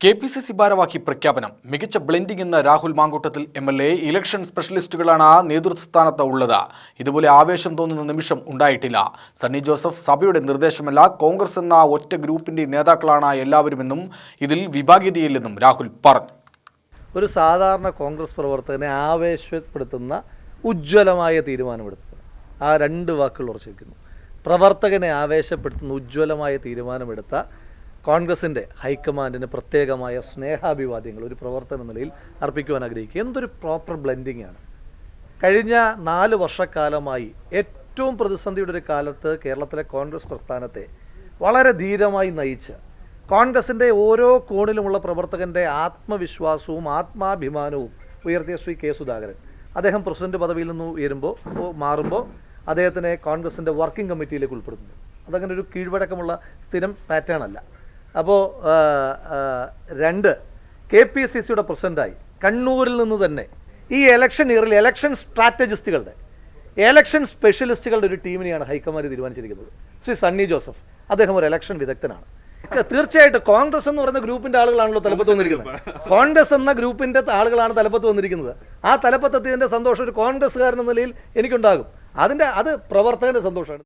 K P C C ഭാരവാഹി പ്രഖ്യാപനം മികച്ച ബ്ലെൻഡിംഗ് എന്ന Rahul Mamkootathil M L A election സ്പെഷ്യലിസ്റ്റുകളാണ് നേതൃസ്ഥാനത്ത് ഉള്ളത്. ഇതുപോലെ ആവേശം തോന്നുന്ന നിമിഷം ഉണ്ടായിട്ടില്ല. സണ്ണി ജോസഫ് സഭയുടെ നിർദ്ദേശമല്ല കോൺഗ്രസ് എന്ന ഒറ്റ ഗ്രൂപ്പിന്റെ നേതാക്കളാണ് എല്ലാവരുമെന്നും ഇതിൽ വിഭാഗീയതയില്ലെന്നും രാഹുൽ പറഞ്ഞു. ഒരു സാധാരണ കോൺഗ്രസ് പ്രവർത്തകനെ ആവേശപ്പെടുത്തുന്ന ഉജ്ജ്വലമായ തീരുമാനമെടുത്തത്. ആ രണ്ട് വാക്കുകൾ ഉറച്ചിരിക്കുന്നു പ്രവർത്തകനെ ആവേശപ്പെടുത്തുന്ന ഉജ്ജ്വലമായ തീരുമാനമെടുത്ത കോൺഗ്രസിന്റെ ഹൈക്കമാൻഡിന് പ്രത്യേകമായ സ്നേഹാഭിവാദ്യങ്ങൾ ഒരു പ്രവർത്തന നിലയിൽ അർപ്പിക്കുവാൻ ആഗ്രഹിക്കുക. എന്തൊരു പ്രോപ്പർ ബ്ലെൻഡിങ് ആണ്. കഴിഞ്ഞ നാല് വർഷക്കാലമായി ഏറ്റവും പ്രതിസന്ധിയുടെ ഒരു കാലത്ത് കേരളത്തിലെ കോൺഗ്രസ് പ്രസ്ഥാനത്തെ വളരെ ധീരമായി നയിച്ച് കോൺഗ്രസിന്റെ ഓരോ കോണിലുമുള്ള പ്രവർത്തകന്റെ ആത്മവിശ്വാസവും ആത്മാഭിമാനവും ഉയർത്തിയ ശ്രീ കെ സുധാകരൻ. അദ്ദേഹം പ്രസിഡന്റ് പദവിയിൽ നിന്ന് ഉയരുമ്പോൾ മാറുമ്പോൾ അദ്ദേഹത്തിനെ കോൺഗ്രസിന്റെ വർക്കിംഗ് കമ്മിറ്റിയിലേക്ക് ഉൾപ്പെടുത്തുന്നു. അതങ്ങനെ ഒരു കീഴ്വഴക്കമുള്ള സ്ഥിരം പാറ്റേൺ അല്ല. അപ്പോൾ രണ്ട് കെ പി സി സിയുടെ പ്രസിഡന്റായി കണ്ണൂരിൽ നിന്ന് തന്നെ ഈ എലക്ഷൻ ഇയറിൽ എലക്ഷൻ സ്ട്രാറ്റജിസ്റ്റുകളുടെ എലക്ഷൻ സ്പെഷ്യലിസ്റ്റുകളുടെ ഒരു ടീമിനെയാണ് ഹൈക്കമാൻഡ് തീരുമാനിച്ചിരിക്കുന്നത്. ശ്രീ സണ്ണി ജോസഫ് അദ്ദേഹം ഒരു എലക്ഷൻ വിദഗ്ധനാണ്. തീർച്ചയായിട്ടും കോൺഗ്രസ് എന്ന് പറയുന്ന ഗ്രൂപ്പിന്റെ ആളുകളാണല്ലോ തലപ്പത്ത് വന്നിരിക്കുന്നത്. കോൺഗ്രസ് എന്ന ഗ്രൂപ്പിന്റെ ആളുകളാണ് തലപ്പത്ത് വന്നിരിക്കുന്നത്. ആ തലപ്പത്തെത്തിയതിന്റെ സന്തോഷം ഒരു കോൺഗ്രസ്സുകാരൻ എന്ന നിലയിൽ എനിക്കുണ്ടാകും. അതിന്റെ അത് പ്രവർത്തകന്റെ സന്തോഷമാണ്.